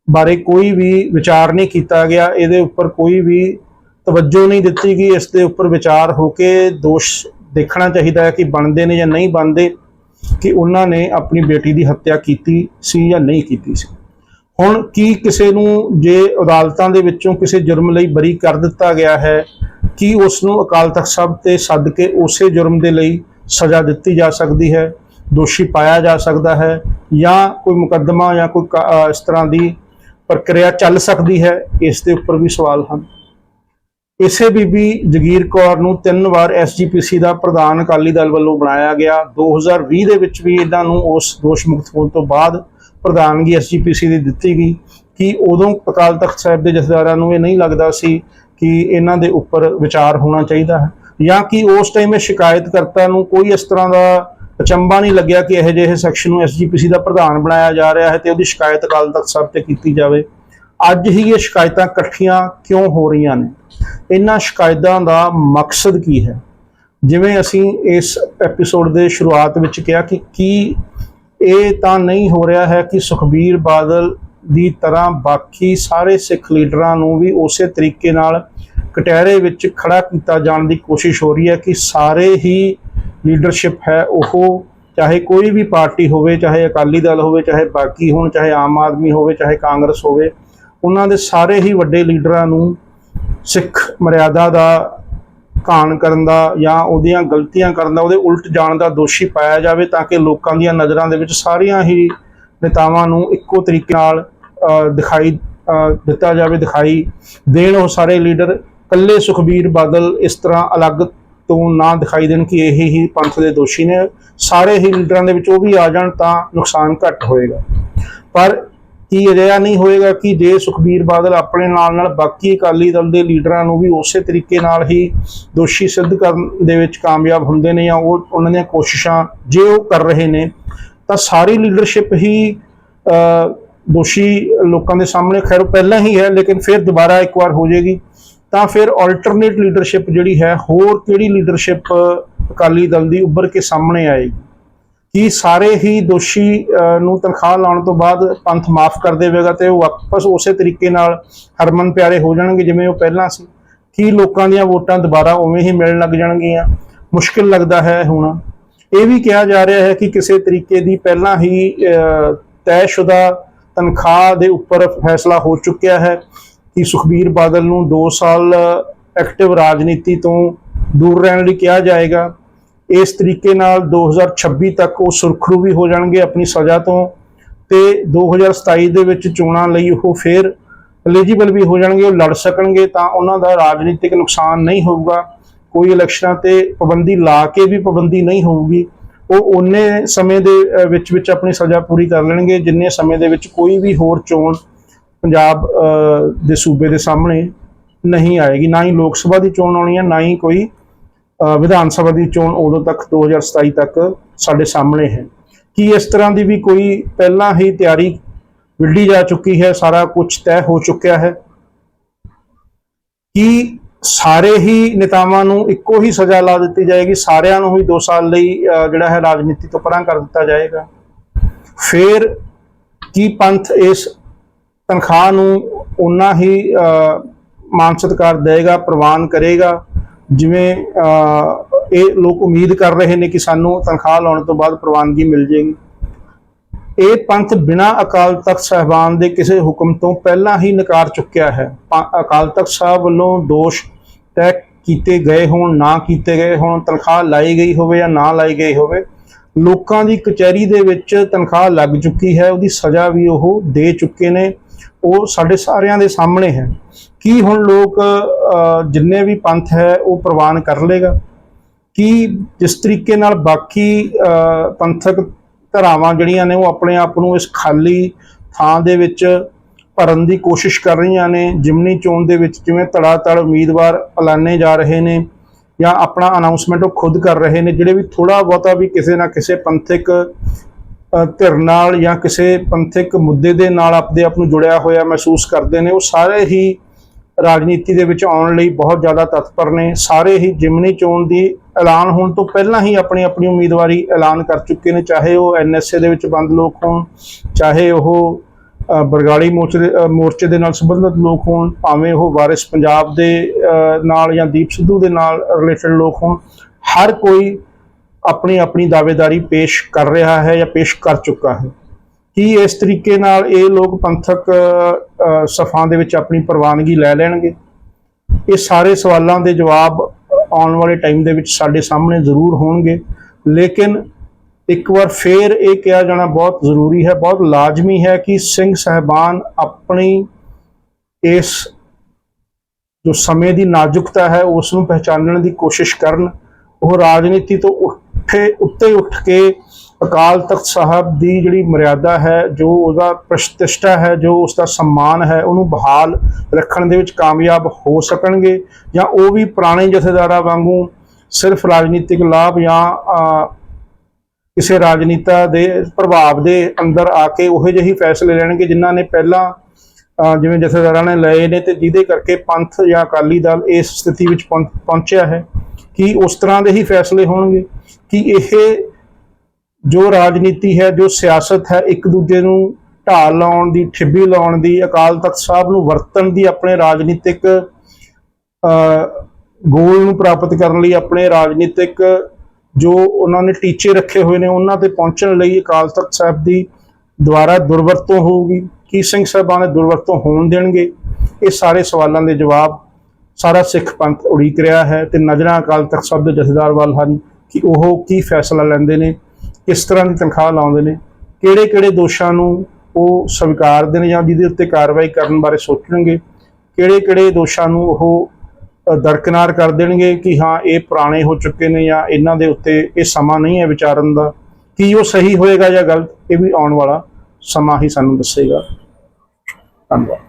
ਬਾਰੇ ਕੋਈ ਵੀ ਵਿਚਾਰ ਨਹੀਂ ਕੀਤਾ ਗਿਆ। ਇਹਦੇ ਉੱਪਰ ਕੋਈ ਵੀ ਤਵੱਜੋ ਨਹੀਂ ਦਿੱਤੀ ਗਈ। ਇਸ ਦੇ ਉੱਪਰ ਵਿਚਾਰ ਹੋ ਕੇ ਦੋਸ਼ ਦੇਖਣਾ ਚਾਹੀਦਾ ਹੈ ਕਿ ਬਣਦੇ ਨੇ ਜਾਂ ਨਹੀਂ ਬਣਦੇ, ਕਿ ਉਹਨਾਂ ਨੇ ਆਪਣੀ ਬੇਟੀ ਦੀ ਹੱਤਿਆ ਕੀਤੀ ਸੀ ਜਾਂ ਨਹੀਂ ਕੀਤੀ ਸੀ। ਹੁਣ ਕੀ ਕਿਸੇ ਨੂੰ ਜੇ ਅਦਾਲਤਾਂ ਦੇ ਵਿੱਚੋਂ ਕਿਸੇ ਜੁਰਮ ਲਈ ਬਰੀ ਕਰ ਦਿੱਤਾ ਗਿਆ ਹੈ, ਕੀ ਉਸ ਨੂੰ ਅਕਾਲ ਤਖਤ ਸਾਹਿਬ ਤੇ ਸੱਦ ਕੇ ਉਸੇ ਜੁਰਮ ਦੇ ਲਈ ਸਜ਼ਾ ਦਿੱਤੀ ਜਾ ਸਕਦੀ ਹੈ, ਦੋਸ਼ੀ ਪਾਇਆ ਜਾ ਸਕਦਾ ਹੈ, ਜਾਂ ਕੋਈ ਮੁਕੱਦਮਾ ਜਾਂ ਕੋਈ ਕਾ- ਇਸ ਤਰ੍ਹਾਂ ਦੀ ਪ੍ਰਕਿਰਿਆ ਚੱਲ ਸਕਦੀ ਹੈ? ਇਸ ਦੇ ਉੱਪਰ ਵੀ ਸਵਾਲ ਹਨ। ਇਸੇ ਬੀਬੀ ਜਗੀਰ ਕੌਰ ਨੂੰ ਤਿੰਨ ਵਾਰ ਐਸਜੀਪੀਸੀ ਦਾ ਪ੍ਰਧਾਨ ਅਕਾਲੀ ਦਲ ਵੱਲੋਂ ਬਣਾਇਆ ਗਿਆ। 2020 ਦੇ ਵਿੱਚ ਵੀ ਇਹਨਾਂ ਨੂੰ ਉਸ ਦੋਸ਼ ਮੁਕਤ ਹੋਣ ਤੋਂ ਬਾਅਦ ਪ੍ਰਧਾਨਗੀ ਐਸਜੀਪੀਸੀ ਦੀ ਦਿੱਤੀ ਗਈ ਕਿ ਉਦੋਂ ਅਕਾਲ ਤਖਤ ਸਾਹਿਬ ਦੇ ਜਥੇਦਾਰਾਂ ਨੂੰ ਇਹ ਨਹੀਂ ਲੱਗਦਾ ਸੀ ਕਿ ਇਹਨਾਂ ਦੇ ਉੱਪਰ ਵਿਚਾਰ ਹੋਣਾ ਚਾਹੀਦਾ ਹੈ ਜਾਂ ਕਿ ਉਸ ਟਾਈਮ ਇਹ ਸ਼ਿਕਾਇਤਕਰਤਾ ਨੂੰ ਕੋਈ ਇਸ ਤਰ੍ਹਾਂ ਦਾ ਅਚੰਭਾ ਨਹੀਂ ਲੱਗਿਆ ਕਿ ਇਹੋ ਜਿਹੇ ਸੈਕਸ਼ਨ ਨੂੰ ਐਸਜੀਪੀਸੀ ਦਾ ਪ੍ਰਧਾਨ ਬਣਾਇਆ ਜਾ ਰਿਹਾ ਹੈ ਤੇ ਉਹਦੀ ਸ਼ਿਕਾਇਤ ਅਕਾਲ ਤਖਤ ਸਾਹਿਬ ਤੇ ਕੀਤੀ ਜਾਵੇ। ਅੱਜ ਹੀ ਇਹ ਸ਼ਿਕਾਇਤਾਂ ਇਕੱਠੀਆਂ ਕਿਉਂ ਹੋ ਰਹੀਆਂ ਨੇ? ਇਹਨਾਂ ਸ਼ਿਕਾਇਤਾਂ ਦਾ ਮਕਸਦ ਕੀ ਹੈ? ਜਿਵੇਂ ਅਸੀਂ ਇਸ ਐਪੀਸੋਡ ਦੇ ਸ਼ੁਰੂਆਤ ਵਿੱਚ ਕਿਹਾ ਕਿ ਕੀ ਇਹ ਤਾਂ ਨਹੀਂ ਹੋ ਰਿਹਾ ਹੈ ਕਿ ਸੁਖਬੀਰ ਬਾਦਲ ਦੀ ਤਰ੍ਹਾਂ ਬਾਕੀ ਸਾਰੇ ਸਿੱਖ ਲੀਡਰਾਂ ਨੂੰ ਵੀ ਉਸੇ ਤਰੀਕੇ ਨਾਲ ਕਟਹਿਰੇ ਵਿੱਚ ਖੜਾ ਕੀਤਾ ਜਾਣ ਦੀ ਕੋਸ਼ਿਸ਼ ਹੋ ਰਹੀ ਹੈ ਕਿ ਸਾਰੇ ਹੀ ਲੀਡਰਸ਼ਿਪ ਹੈ ਉਹ, ਚਾਹੇ ਕੋਈ ਵੀ ਪਾਰਟੀ ਹੋਵੇ, ਚਾਹੇ ਅਕਾਲੀ ਦਲ ਹੋਵੇ, ਚਾਹੇ ਬਾਕੀ ਹੋਣ, ਚਾਹੇ ਆਮ ਆਦਮੀ ਹੋਵੇ, ਚਾਹੇ ਕਾਂਗਰਸ ਹੋਵੇ, ਉਹਨਾਂ ਦੇ ਸਾਰੇ ਹੀ ਵੱਡੇ ਲੀਡਰਾਂ ਨੂੰ ਸਿੱਖ ਮਰਿਆਦਾ ਦਾ ਘਾਣ ਕਰਨ ਦਾ ਜਾਂ ਉਹਦੀਆਂ ਗਲਤੀਆਂ ਕਰਨ ਦਾ, ਉਹਦੇ ਉਲਟ ਜਾਣ ਦਾ ਦੋਸ਼ੀ ਪਾਇਆ ਜਾਵੇ ਤਾਂ ਕਿ ਲੋਕਾਂ ਦੀਆਂ ਨਜ਼ਰਾਂ ਦੇ ਵਿੱਚ ਸਾਰੀਆਂ ਹੀ ਨੇਤਾਵਾਂ ਨੂੰ ਇੱਕੋ ਤਰੀਕੇ ਨਾਲ ਦਿਖਾਈ ਦਿੱਤਾ ਜਾਵੇ, ਦਿਖਾਈ ਦੇਣ। ਉਹ ਸਾਰੇ ਲੀਡਰ ਕੱਲੇ ਸੁਖਬੀਰ ਬਾਦਲ ਇਸ ਤਰ੍ਹਾਂ ਅਲੱਗ ਤੋਂ ਨਾ ਦਿਖਾਈ ਦੇਣ ਕਿ ਇਹ ਹੀ ਪੰਥ ਦੇ ਦੋਸ਼ੀ ਨੇ। ਸਾਰੇ ਹੀ ਲੀਡਰਾਂ ਦੇ ਵਿੱਚ ਉਹ ਵੀ ਆ ਜਾਣ ਤਾਂ ਨੁਕਸਾਨ ਘੱਟ ਹੋਏਗਾ। ਪਰ ਕੀ ਅਜਿਹਾ ਨਹੀਂ ਹੋਏਗਾ, ਕਿ ਜੇ ਸੁਖਬੀਰ ਬਾਦਲ ਆਪਣੇ ਨਾਲ ਨਾਲ ਬਾਕੀ ਅਕਾਲੀ ਦਲ ਦੇ ਲੀਡਰਾਂ ਨੂੰ ਵੀ ਉਸੇ ਤਰੀਕੇ ਨਾਲ ਹੀ ਦੋਸ਼ੀ ਸਿੱਧ ਕਰਨ ਦੇ ਵਿੱਚ ਕਾਮਯਾਬ ਹੁੰਦੇ ਨੇ ਜਾਂ ਉਹ ਉਹਨਾਂ ਦੀਆਂ ਕੋਸ਼ਿਸ਼ਾਂ ਜੇ ਉਹ ਕਰ ਰਹੇ ਨੇ, ਤਾਂ ਸਾਰੀ ਲੀਡਰਸ਼ਿਪ ਹੀ ਦੋਸ਼ੀ ਲੋਕਾਂ ਦੇ ਸਾਹਮਣੇ ਖੈਰ ਉਹ ਪਹਿਲਾਂ ਹੀ ਹੈ, ਲੇਕਿਨ ਫਿਰ ਦੁਬਾਰਾ ਇੱਕ ਵਾਰ ਹੋ ਜਾਏਗੀ, ਤਾਂ ਫਿਰ ਆਲਟਰਨੇਟ ਲੀਡਰਸ਼ਿਪ ਜਿਹੜੀ ਹੈ, ਹੋਰ ਕਿਹੜੀ ਲੀਡਰਸ਼ਿਪ ਅਕਾਲੀ ਦਲ ਦੀ ਉੱਭਰ ਕੇ ਸਾਹਮਣੇ ਆਏਗੀ? ਕਿ ਸਾਰੇ ਹੀ ਦੋਸ਼ੀ ਨੂੰ ਤਨਖਾਹ ਲਾਉਣ ਤੋਂ ਬਾਅਦ ਪੰਥ ਮਾਫ ਕਰ ਦੇਵੇਗਾ ਤੇ ਉਹ ਵਾਪਸ ਉਸੇ ਤਰੀਕੇ ਨਾਲ ਹਰਮਨ ਪਿਆਰੇ ਹੋ ਜਾਣਗੇ ਜਿਵੇਂ ਉਹ ਪਹਿਲਾਂ ਸੀ। ਕੀ ਲੋਕਾਂ ਦੀਆਂ ਵੋਟਾਂ ਦੁਬਾਰਾ ਉਵੇਂ ਹੀ ਮਿਲਣ ਲੱਗ ਜਾਣਗੀਆਂ? ਮੁਸ਼ਕਿਲ ਲੱਗਦਾ ਹੈ ਹੁਣ। ਇਹ ਵੀ ਕਿਹਾ ਜਾ ਰਿਹਾ ਹੈ ਕਿ ਕਿਸੇ ਤਰੀਕੇ ਦੀ ਪਹਿਲਾਂ ਹੀ ਤੈਅਸ਼ੁਦਾ ਤਨਖਾਹ ਦੇ ਉੱਪਰ ਫੈਸਲਾ ਹੋ ਚੁੱਕਿਆ ਹੈ ਕਿ ਸੁਖਬੀਰ ਬਾਦਲ ਨੂੰ 2 ਸਾਲ ਐਕਟਿਵ ਰਾਜਨੀਤੀ ਤੋਂ ਦੂਰ ਰਹਿਣ ਲਈ ਕਿਹਾ ਜਾਏਗਾ। ਇਸ ਤਰੀਕੇ ਨਾਲ 2026 ਤੱਕ ਉਹ ਸੁਰਖਰੂ ਵੀ ਹੋ ਜਾਣਗੇ ਆਪਣੀ ਸਜ਼ਾ ਤੋਂ ਤੇ 2027 ਦੇ ਵਿੱਚ ਚੋਣਾਂ ਲਈ ਉਹ ਫੇਰ ਐਲੀਜੀਬਲ ਵੀ ਹੋ ਜਾਣਗੇ, ਉਹ ਲੜ ਸਕਣਗੇ ਤਾਂ ਉਹਨਾਂ ਦਾ ਰਾਜਨੀਤਿਕ ਨੁਕਸਾਨ ਨਹੀਂ ਹੋਊਗਾ। ਕੋਈ ਇਲੈਕਸ਼ਨਾਂ ਤੇ ਪਾਬੰਦੀ ਲਾ ਕੇ ਵੀ ਪਾਬੰਦੀ ਨਹੀਂ ਹੋਊਗੀ। ਉਹ ਉਹਨੇ ਸਮੇਂ ਦੇ ਵਿੱਚ ਵਿੱਚ ਆਪਣੀ ਸਜ਼ਾ ਪੂਰੀ ਕਰ ਲੈਣਗੇ, ਜਿੰਨੇ ਸਮੇਂ ਦੇ ਵਿੱਚ ਕੋਈ ਵੀ ਹੋਰ ਚੋਣ ਪੰਜਾਬ ਦੇ ਸੂਬੇ ਦੇ ਸਾਹਮਣੇ ਨਹੀਂ ਆਏਗੀ। ਨਾ ਹੀ ਲੋਕ ਸਭਾ ਦੀ ਚੋਣ ਆਉਣੀ ਹੈ, ਨਾ ਹੀ ਕੋਈ ਵਿਧਾਨ ਸਭਾ ਦੀ ਚੋਣ ਉਦੋਂ ਤੱਕ 2027 ਤੱਕ ਸਾਡੇ ਸਾਹਮਣੇ ਹੈ। ਕੀ ਇਸ ਤਰ੍ਹਾਂ ਦੀ ਵੀ ਕੋਈ ਪਹਿਲਾਂ ਹੀ ਤਿਆਰੀ ਵਿੱਢੀ ਜਾ ਚੁੱਕੀ ਹੈ? ਸਾਰਾ ਕੁਝ ਤੈਅ ਹੋ ਚੁੱਕਿਆ ਹੈ। ਕੀ ਸਾਰੇ ਹੀ ਨੇਤਾਵਾਂ ਨੂੰ ਇੱਕੋ ਹੀ ਸਜ਼ਾ ਲਾ ਦਿੱਤੀ ਜਾਏਗੀ? ਸਾਰਿਆਂ ਨੂੰ ਹੀ 2 ਸਾਲ ਲਈ ਅ, ਜਿਹੜਾ ਹੈ ਰਾਜਨੀਤੀ ਤੋਂ ਪਰਾਂ ਕਰ ਦਿੱਤਾ ਜਾਏਗਾ। ਫਿਰ ਕੀ ਪੰਥ ਇਸ ਤਨਖਾਹ ਨੂੰ ਉਨਾ ਹੀ ਅ, ਮਾਨ ਸਤਿਕਾਰ ਦੇਗਾ ਪ੍ਰਵਾਨ ਕਰੇਗਾ? ਜਿਵੇਂ ਇਹ ਲੋਕ ਉਮੀਦ ਕਰ ਰਹੇ ਨੇ ਕਿ ਸਾਨੂੰ ਤਨਖਾਹ ਲਾਉਣ ਤੋਂ ਬਾਅਦ ਪ੍ਰਵਾਨਗੀ ਮਿਲ ਜੇਗੀ ਇਹ ਪੰਥ ਬਿਨਾਂ ਅਕਾਲ ਤਖਤ ਸਾਹਿਬਾਨ ਦੇ ਕਿਸੇ ਹੁਕਮ ਤੋਂ ਪਹਿਲਾਂ ਹੀ ਨਕਾਰ ਚੁੱਕਿਆ ਹੈ। ਪਾ- ਅਕਾਲ ਤਖਤ ਸਾਹਿਬ ਵੱਲੋਂ ਦੋਸ਼ ਤੈਅ ਕੀਤੇ ਗਏ ਹੋਣ, ਨਾ ਕੀਤੇ ਗਏ ਹੋਣ, ਤਨਖਾਹ ਲਾਈ ਗਈ ਹੋਵੇ ਜਾਂ ਨਾ ਲਾਈ ਗਈ ਹੋਵੇ, ਲੋਕਾਂ ਦੀ ਕਚਹਿਰੀ ਦੇ ਵਿੱਚ ਤਨਖਾਹ ਲੱਗ ਚੁੱਕੀ ਹੈ, ਉਹਦੀ ਸਜ਼ਾ ਵੀ ਉਹ ਦੇ ਚੁੱਕੇ ਨੇ। ਉਹ ਸਾਡੇ ਸਾਰਿਆਂ ਦੇ ਸਾਹਮਣੇ ਹੈ। ਕੀ ਹੁਣ ਲੋਕ ਜਿੰਨੇ ਵੀ ਪੰਥ ਹੈ, ਉਹ ਪ੍ਰਵਾਨ ਕਰ ਲੇਗਾ ਕੀ ਜਿਸ ਤਰੀਕੇ ਨਾਲ ਬਾਕੀ ਪੰਥਕ ਧਰਾਵਾਂ ਜਿਹੜੀਆਂ ਨੇ, ਉਹ ਆਪਣੇ ਆਪ ਨੂੰ ਇਸ ਖਾਲੀ ਥਾਂ ਦੇ ਵਿੱਚ ਭਰਨ ਦੀ ਕੋਸ਼ਿਸ਼ ਕਰ ਰਹੀਆਂ ਨੇ? ਜਿਮਨੀ ਚੋਣ ਦੇ ਵਿੱਚ ਜਿਵੇਂ ਧੜਾ ਧੜ ਉਮੀਦਵਾਰ ਐਲਾਨੇ ਜਾ ਰਹੇ ਨੇ ਜਾਂ ਆਪਣਾ ਅਨਾਉਂਸਮੈਂਟ ਉਹ ਖੁਦ ਕਰ ਰਹੇ ਨੇ, ਜਿਹੜੇ ਵੀ ਥੋੜਾ ਬਹੁਤਾ ਵੀ ਕਿਸੇ ਨਾ ਕਿਸੇ ਪੰਥਕ ਧਿਰ ਨਾਲ ਜਾਂ ਕਿਸੇ ਪੰਥਕ ਮੁੱਦੇ ਦੇ ਨਾਲ ਆਪਦੇ ਆਪ ਨੂੰ ਜੁੜਿਆ ਹੋਇਆ ਮਹਿਸੂਸ ਕਰਦੇ ਨੇ, ਉਹ ਸਾਰੇ ਹੀ ਰਾਜਨੀਤੀ ਦੇ ਵਿੱਚ ਆਉਣ ਲਈ ਬਹੁਤ ਜ਼ਿਆਦਾ ਤਤਪਰ ਨੇ। ਸਾਰੇ ਹੀ ਜਿਮਨੀ ਚੋਣ ਦੀ ਐਲਾਨ ਹੋਣ ਤੋਂ ਪਹਿਲਾਂ ਹੀ ਆਪਣੀ ਆਪਣੀ ਉਮੀਦਵਾਰੀ ਐਲਾਨ ਕਰ ਚੁੱਕੇ ਨੇ, ਚਾਹੇ ਉਹ ਐਨਐਸਏ ਦੇ ਵਿੱਚ ਬੰਦ ਲੋਕ ਹੋਣ, ਚਾਹੇ ਉਹ ਬਰਗਾੜੀ ਮੋਰਚੇ ਦੇ- ਮੋਰਚੇ ਦੇ ਨਾਲ ਸੰਬੰਧਿਤ ਲੋਕ ਹੋਣ, ਭਾਵੇਂ ਉਹ ਵਾਰਿਸ ਪੰਜਾਬ ਦੇ ਨਾਲ ਜਾਂ ਦੀਪ ਸਿੱਧੂ ਦੇ ਨਾਲ ਰਿਲੇਟਡ ਲੋਕ ਹੋਣ, ਹਰ ਕੋਈ ਆਪਣੀ ਆਪਣੀ ਦਾਅਵੇਦਾਰੀ ਪੇਸ਼ ਕਰ ਰਿਹਾ ਹੈ ਜਾਂ ਪੇਸ਼ ਕਰ ਚੁੱਕਾ ਹੈ। ਕੀ ਇਸ ਤਰੀਕੇ ਨਾਲ ਇਹ ਲੋਕ ਪੰਥਕ ਸਫਾਂ ਦੇ ਵਿੱਚ ਆਪਣੀ ਪ੍ਰਵਾਨਗੀ ਲੈ ਲੈਣਗੇ। ਇਹ ਸਾਰੇ ਸਵਾਲਾਂ ਦੇ ਜਵਾਬ ਆਉਣ ਵਾਲੇ ਟਾਈਮ ਦੇ ਵਿੱਚ ਸਾਡੇ ਸਾਹਮਣੇ ਜ਼ਰੂਰ ਹੋਣਗੇ। ਲੇਕਿਨ ਇੱਕ ਵਾਰ ਫੇਰ ਇਹ ਕਿਹਾ ਜਾਣਾ ਬਹੁਤ ਜ਼ਰੂਰੀ ਹੈ, ਬਹੁਤ ਲਾਜ਼ਮੀ ਹੈ ਕਿ ਸਿੰਘ ਸਹਿਬਾਨ ਆਪਣੀ ਇਸ ਜੋ ਸਮੇਂ ਦੀ ਨਾਜ਼ੁਕਤਾ ਹੈ, ਉਸ ਨੂੰ ਪਹਿਚਾਨਣ ਦੀ ਕੋਸ਼ਿਸ਼ ਕਰਨ। ਉਹ ਰਾਜਨੀਤੀ ਤੋਂ ਉੱਠੇ, ਉੱਤੇ ਉੱਠ ਕੇ ਅਕਾਲ ਤਖਤ ਸਾਹਿਬ ਦੀ ਜਿਹੜੀ ਮਰਿਆਦਾ ਹੈ, ਜੋ ਉਹਦਾ ਪ੍ਰਤਿਸ਼ਠਾ ਹੈ, ਜੋ ਉਸ ਦਾ ਸਨਮਾਨ ਹੈ, ਉਹਨੂੰ ਬਹਾਲ ਰੱਖਣ ਦੇ ਵਿੱਚ ਕਾਮਯਾਬ ਹੋ ਸਕਣਗੇ ਜਾਂ ਉਹ ਵੀ ਪੁਰਾਣੇ ਜਥੇਦਾਰਾਂ ਵਾਂਗੂ ਸਿਰਫ ਰਾਜਨੀਤਿਕ ਲਾਭ ਜਾਂ ਕਿਸੇ ਰਾਜਨੀਤਾ ਦੇ ਪ੍ਰਭਾਵ ਦੇ ਅੰਦਰ ਆ ਕੇ ਉਹ ਜਿਹੇ ਫੈਸਲੇ ਲੈਣਗੇ ਜਿਨ੍ਹਾਂ ਨੇ ਪਹਿਲਾਂ ਜਿਵੇਂ ਜਥੇਦਾਰਾਂ ਨੇ ਲਏ ਨੇ ਤੇ ਜਿਹਦੇ ਕਰਕੇ ਪੰਥ ਜਾਂ ਅਕਾਲੀ ਦਲ ਇਸ ਸਥਿਤੀ ਵਿੱਚ ਪਹੁੰਚਿਆ ਹੈ। ਕਿ ਉਸ ਤਰ੍ਹਾਂ ਦੇ ਹੀ ਫੈਸਲੇ ਹੋਣਗੇ? ਕਿ ਇਹ ਜੋ ਰਾਜਨੀਤੀ ਹੈ ਜੋ ਸਿਆਸਤ ਹੈ ਇੱਕ ਦੂਜੇ ਨੂੰ ਢਾਲ ਲਾਉਣ ਦੀ ਠਿੱਬੀ ਲਾਉਣ ਦੀ ਅਕਾਲ ਤਖਤ ਸਾਹਿਬ ਨੂੰ ਵਰਤਣ ਦੀ ਆਪਣੇ ਰਾਜਨੀਤਿਕ ਅ, ਗੋਲ ਨੂੰ ਪ੍ਰਾਪਤ ਕਰਨ ਲਈ ਆਪਣੇ ਰਾਜਨੀਤਿਕ ਜੋ ਉਹਨਾਂ ਨੇ ਟੀਚੇ ਰੱਖੇ ਹੋਏ ਨੇ ਉਹਨਾਂ ਤੇ ਪਹੁੰਚਣ ਲਈ ਅਕਾਲ ਤਖਤ ਸਾਹਿਬ ਦੀ ਦੁਆਰਾ ਦੁਰਵਰਤੋਂ ਹੋਊਗੀ। ਕੀ ਸਿੰਘ ਸਾਹਿਬਾਨ ਨੇ ਦੁਰਵਰਤੋਂ ਹੋਣ ਦੇਣਗੇ? ਇਹ ਸਾਰੇ ਸਵਾਲਾਂ ਦੇ ਜਵਾਬ ਸਾਰਾ ਸਿੱਖ ਪੰਥ ਉਡੀਕ ਰਿਹਾ ਹੈ ਤੇ ਨਜ਼ਰਾਂ ਅਕਾਲ ਤਖਤ ਸਾਹਿਬ ਦੇ ਜਥੇਦਾਰ ਵੱਲ ਹਨ ਕਿ ਉਹ ਕੀ ਫੈਸਲਾ ਲੈਂਦੇ ਨੇ। ਕਿਸ ਤਰ੍ਹਾਂ ਦੀ ਤਨਖਾਹ ਲਾਉਂਦੇ ਨੇ ਕਿਹੜੇ ਕਿਹੜੇ ਦੋਸ਼ਾਂ ਨੂੰ ਉਹ ਸਵੀਕਾਰਦੇ ਨੇ ਜਾਂ ਜਿਹਦੇ ਉੱਤੇ ਕਾਰਵਾਈ ਕਰਨ ਬਾਰੇ ਸੋਚਣਗੇ ਕਿਹੜੇ ਕਿਹੜੇ ਦੋਸ਼ਾਂ ਨੂੰ ਉਹ ਦਰਕਨਾਰ ਕਰ ਦੇਣਗੇ ਕਿ ਹਾਂ, ਇਹ ਪੁਰਾਣੇ ਹੋ ਚੁੱਕੇ ਨੇ ਜਾਂ ਇਹਨਾਂ ਦੇ ਉੱਤੇ ਇਹ ਸਮਾਂ ਨਹੀਂ ਹੈ ਵਿਚਾਰਨ ਦਾ, ਕੀ ਉਹ ਸਹੀ ਹੋਏਗਾ ਜਾਂ ਗਲਤ, ਇਹ ਵੀ ਆਉਣ ਵਾਲਾ ਸਮਾਂ ਹੀ ਸਾਨੂੰ ਦੱਸੇਗਾ। ਧੰਨਵਾਦ।